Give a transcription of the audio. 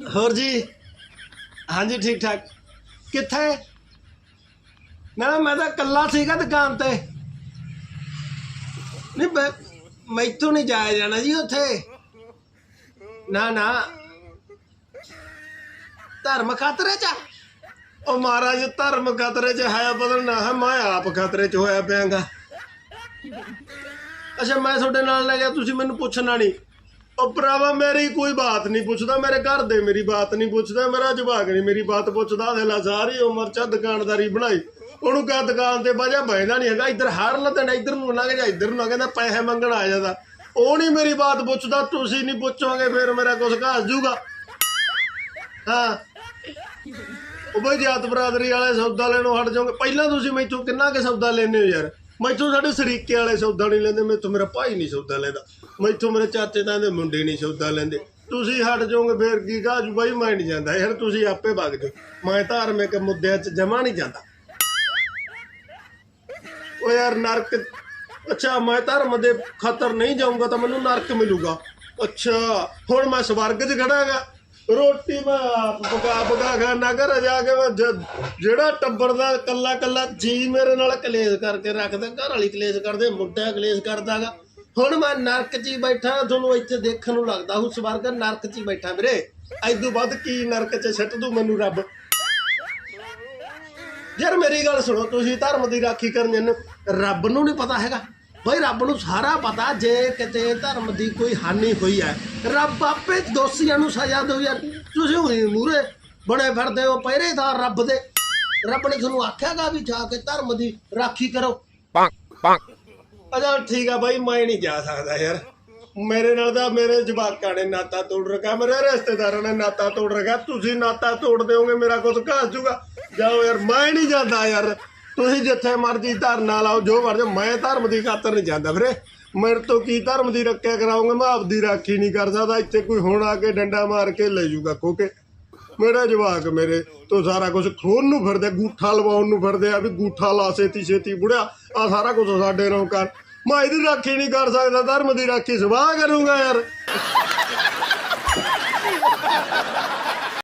ਹੋਰ ਜੀ? ਹਾਂਜੀ, ਠੀਕ ਠਾਕ। ਕਿੱਥੇ? ਨਾ, ਮੈਂ ਤਾਂ ਕੱਲਾ ਸੀਗਾ ਦੁਕਾਨ ਤੇ। ਨਹੀਂ, ਮੈਂ ਮੈਥੋਂ ਨਹੀਂ ਜਾਇਆ ਜਾਣਾ ਜੀ ਉੱਥੇ। ਨਾ ਨਾ। ਧਰਮ ਖਤਰੇ ਚ ਉਹ ਮਹਾਰਾਜ, ਧਰਮ ਖਤਰੇ ਚ ਹੈ ਬਦਲ ਨਾ ਹੈ, ਮੈਂ ਆਪ ਖਤਰੇ ਚ ਹੋਇਆ ਪਿਆਂਗਾ। ਅੱਛਾ, ਮੈਂ ਤੁਹਾਡੇ ਨਾਲ ਲੈ ਗਿਆ, ਤੁਸੀਂ ਮੈਨੂੰ ਪੁੱਛਣਾ ਨਹੀਂ ਉਹ ਭਰਾਵਾ, ਮੇਰੀ ਕੋਈ ਬਾਤ ਨਹੀਂ ਪੁੱਛਦਾ, ਮੇਰੇ ਘਰ ਦੇ ਮੇਰੀ ਬਾਤ ਨਹੀਂ ਪੁੱਛਦਾ, ਮੇਰਾ ਜਵਾਕ ਨਹੀਂ ਮੇਰੀ ਬਾਤ ਪੁੱਛਦਾ ਦੇਲਾ ਸਾਰੀ ਉਮਰ ਚ ਦੁਕਾਨਦਾਰੀ ਬਣਾਈ। ਉਹਨੂੰ ਕਹ ਦੁਕਾਨ ਤੇ ਬਾਜਾ ਬੈਠਦਾ ਨਹੀਂ ਹੈਗਾ, ਇੱਧਰ ਹਰ ਲਤਨ ਇੱਧਰ ਨੂੰ ਲੰਘ ਜਾ, ਇੱਧਰ ਨੂੰ ਕਹਿੰਦਾ ਪੈਸੇ ਮੰਗਣ ਆ ਜਾਂਦਾ। ਉਹ ਨਹੀਂ ਮੇਰੀ ਬਾਤ ਪੁੱਛਦਾ, ਤੁਸੀਂ ਨਹੀਂ ਪੁੱਛੋਗੇ, ਫਿਰ ਮੇਰਾ ਕੁਝ ਘਾਸ ਜੂਗਾ। ਹਾਂ। ਉਹ ਬਈ ਜਾਤ ਬਰਾਦਰੀ ਵਾਲੇ ਸੌਦਾ ਲੈਣੋਂ ਹਟ ਜਾਓਗੇ, ਪਹਿਲਾਂ ਤੁਸੀਂ ਮੈਥੋਂ ਕਿੰਨਾ ਕੇ ਸੌਦਾ ਲੈਂਦੇ ਹੋ ਯਾਰ? ਮੈਥੋਂ ਸਾਡੇ ਸਰੀਕੇ ਵਾਲੇ ਸੌਦਾ ਨਹੀਂ ਲੈਂਦੇ, ਮੈਥੋਂ ਮੇਰਾ ਭਾਈ ਨਹੀਂ ਸੌਦਾ ਲੈਂਦਾ। ਮੈਥੋਂ ਮੇਰੇ ਚਾਚੇ ਤਾਂ ਦੇ ਮੁੰਡੇ ਨਹੀਂ ਸੌਦਾ ਲੈਂਦੇ। ਤੁਸੀਂ ਹਟ ਜਾਓਗੇ, ਫੇਰ ਕੀ ਗਾਜੂ ਬਾਈ ਮੈਂ ਨਹੀਂ ਜਾਂਦਾ। ਯਾਰ ਤੁਸੀਂ ਆਪੇ ਵਗ ਜਾਓ। ਮੈਂ ਧਾਰਮਿਕ ਮੁੱਦਿਆਂ 'ਚ ਜਮਾ ਨਹੀਂ ਜਾਂਦਾ। ਉਹ ਯਾਰ ਨਰਕ, ਅੱਛਾ, ਮੈਂ ਧਰਮ ਦੇ ਖਤਰ ਨਹੀਂ ਜਾਊਂਗਾ ਤਾਂ ਮੈਨੂੰ ਨਰਕ ਮਿਲੂਗਾ। ਅੱਛਾ, ਹੁਣ ਮੈਂ ਸਵਰਗ 'ਚ ਖੜਾਂਗਾ। ਰੋਟੀ ਮੈਂ ਆਪ ਪਕਾ ਪਕਾ ਖਾਣਾ ਘਰ ਜਾ ਕੇ ਮੈਂ ਜਿਹੜਾ ਟੱਬਰ ਦਾ ਕੱਲਾ ਕੱਲਾ ਜੀ ਮੇਰੇ ਨਾਲ ਕਲੇਸ਼ ਕਰਕੇ ਰੱਖਦਾ, ਘਰ ਵਾਲੀ ਕਲੇਸ਼ ਕਰਦੇ, ਮੁੰਡਾ ਕਲੇਸ਼ ਕਰਦਾਗਾ। ਹੁਣ ਮੈਂ ਨਰਕ 'ਚ ਹੀ ਬੈਠਾ ਤੁਹਾਨੂੰ ਇੱਥੇ ਦੇਖਣ ਨੂੰ ਲੱਗਦਾ ਹੂੰ ਸਵਰਗ ਨਰਕ 'ਚ ਹੀ ਬੈਠਾ ਵੀਰੇ। ਐਦੂ ਵੱਧ ਕੀ ਨਰਕ 'ਚ ਛੱਟ ਦੂ ਮੈਨੂੰ ਰੱਬ। ਯਾਰ ਮੇਰੀ ਗੱਲ ਸੁਣੋ ਤੁਸੀਂ ਧਰਮ ਦੀ ਰਾਖੀ ਕਰਨ ਜਨ ਰੱਬ ਨੂੰ ਨਹੀਂ ਪਤਾ ਹੈਗਾ। ਬਈ ਰੱਬ ਨੂੰ ਸਾਰਾ ਪਤਾ ਜੇ ਕਿਤੇ ਧਰਮ ਦੀ ਕੋਈ ਹਾਨੀ ਹੋਈ ਹੈ ਰੱਬ ਆਪੇ ਦੋਸ਼ੀਆਂ ਨੂੰ ਸਜ਼ਾ ਦਿਓ ਯਾਰ। ਤੁਸੀਂ ਹੋਈ ਮੂਰੇ ਬਣੇ ਫਿਰਦੇ ਹੋ ਪਹਿਰੇਦਾਰ ਰੱਬ ਦੇ। ਰੱਬ ਨੇ ਤੁਹਾਨੂੰ ਆਖਿਆਗਾ ਵੀ ਜਾ ਕੇ ਧਰਮ ਦੀ ਰਾਖੀ ਕਰੋ। bonk, bonk. ਅਜਾ ਠੀਕ ਆ ਬਾਈ, ਮੈਂ ਨਹੀਂ ਜਾ ਸਕਦਾ ਯਾਰ। ਮੇਰੇ ਨਾਲ ਤਾਂ ਮੇਰੇ ਜਵਾਕਾਂ ਨੇ ਨਾਤਾ ਤੋੜ ਰੱਖਿਆ, ਮੇਰੇ ਰਿਸ਼ਤੇਦਾਰਾਂ ਨੇ ਨਾਤਾ ਤੋੜ ਰੱਖਿਆ। ਤੁਸੀਂ ਨਾਤਾ ਤੋੜ ਦਿਓਗੇ, ਮੇਰਾ ਕੁਝ ਘਾਸ ਜੂਗਾ ਜਾਓ ਯਾਰ, ਮੈਂ ਨਹੀਂ ਜਾਂਦਾ ਯਾਰ। ਤੁਸੀਂ ਜਿੱਥੇ ਮਰਜ਼ੀ ਧਰਨਾ ਲਾਓ, ਜੋ ਮਰਜ਼ੀ, ਮੈਂ ਧਰਮ ਦੀ ਖਾਤਰ ਨਹੀਂ ਜਾਂਦਾ ਵੀਰੇ। ਮੇਰੇ ਤੋਂ ਕੀ ਧਰਮ ਦੀ ਰੱਖਿਆ ਕਰਾਉਂਗੇ, ਮੈਂ ਆਪਦੀ ਰਾਖੀ ਨਹੀਂ ਕਰ ਸਕਦਾ। ਇੱਥੇ ਕੋਈ ਹੁਣ ਆ ਕੇ ਡੰਡਾ ਮਾਰ ਕੇ ਲੈ ਜੂਗਾ ਖੋਕੇ ਮੇਰਾ ਜਵਾਕ ਮੇਰੇ ਤੋਂ ਸਾਰਾ ਕੁਝ ਖੋਨ ਨੂੰ ਫਿਰਦੇ, ਗੂਠਾ ਲਵਾਉਣ ਨੂੰ ਫਿਰਦੇ ਆ ਵੀ ਗੂਠਾ ਲਾ, ਛੇਤੀ ਛੇਤੀ ਬੁੜਿਆ ਆ ਸਾਰਾ ਕੁਝ ਸਾਡੇ ਨਾਲ ਕਰ। ਮੈਂ ਇਹਦੀ ਰਾਖੀ ਨਹੀਂ ਕਰ ਸਕਦਾ, ਧਰਮ ਦੀ ਰਾਖੀ ਸਵਾਹ ਕਰੂੰਗਾ ਯਾਰ।